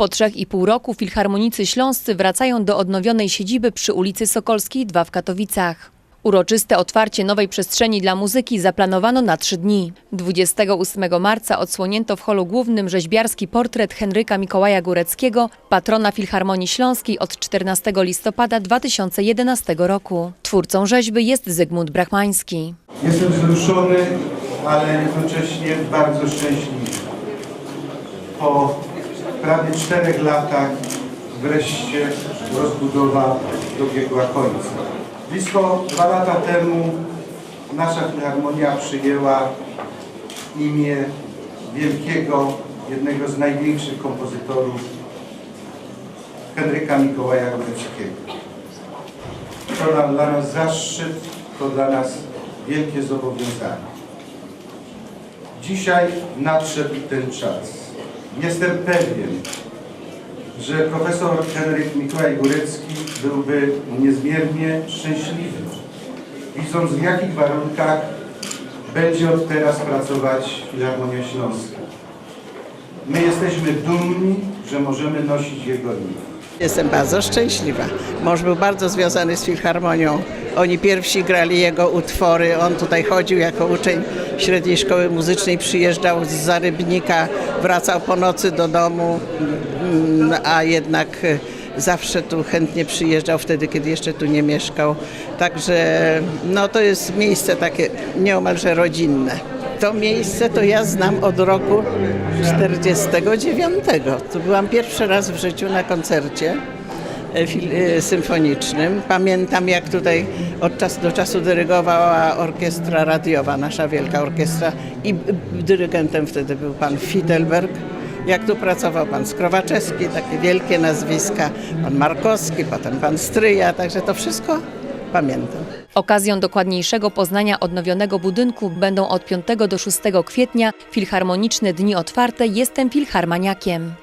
Po trzech i pół roku filharmonicy śląscy wracają do odnowionej siedziby przy ulicy Sokolskiej 2 w Katowicach. Uroczyste otwarcie nowej przestrzeni dla muzyki zaplanowano na trzy dni. 28 marca odsłonięto w holu głównym rzeźbiarski portret Henryka Mikołaja Góreckiego, patrona Filharmonii Śląskiej od 14 listopada 2011 roku. Twórcą rzeźby jest Zygmunt Brachmański. Jestem wzruszony, ale jednocześnie bardzo szczęśliwy. Po prawie czterech latach wreszcie rozbudowa dobiegła końca. Blisko dwa lata temu nasza filharmonia przyjęła imię wielkiego, jednego z największych kompozytorów Henryka Mikołaja Góreckiego. To dla- nas zaszczyt, to dla nas wielkie zobowiązanie. Dzisiaj nadszedł ten czas. Jestem pewien, że profesor Henryk Mikołaj Górecki byłby niezmiernie szczęśliwy, widząc w jakich warunkach będzie od teraz pracować Filharmonia Śląska. My jesteśmy dumni, że możemy nosić jego imię. Jestem bardzo szczęśliwa. Mąż był bardzo związany z Filharmonią. Oni pierwsi grali jego utwory. On tutaj chodził jako uczeń średniej szkoły muzycznej, przyjeżdżał z Zarybnika, wracał po nocy do domu, mm, a jednak e, zawsze tu chętnie przyjeżdżał wtedy, kiedy jeszcze tu nie mieszkał. Także no, to jest miejsce takie nieomalże rodzinne. To miejsce to ja znam od roku 49. To byłam pierwszy raz w życiu na koncercie e, e, symfonicznym. Pamiętam jak tutaj od czasu do czasu dyrygowała orkiestra radiowa, nasza wielka orkiestra i dyrygentem wtedy był pan Fidelberg. Jak tu pracował pan Skrowaczewski, takie wielkie nazwiska, pan Markowski, potem pan Stryja, także to wszystko pamiętam. Okazją dokładniejszego poznania odnowionego budynku będą od 5 do 6 kwietnia Filharmoniczne Dni Otwarte Jestem Filharmaniakiem.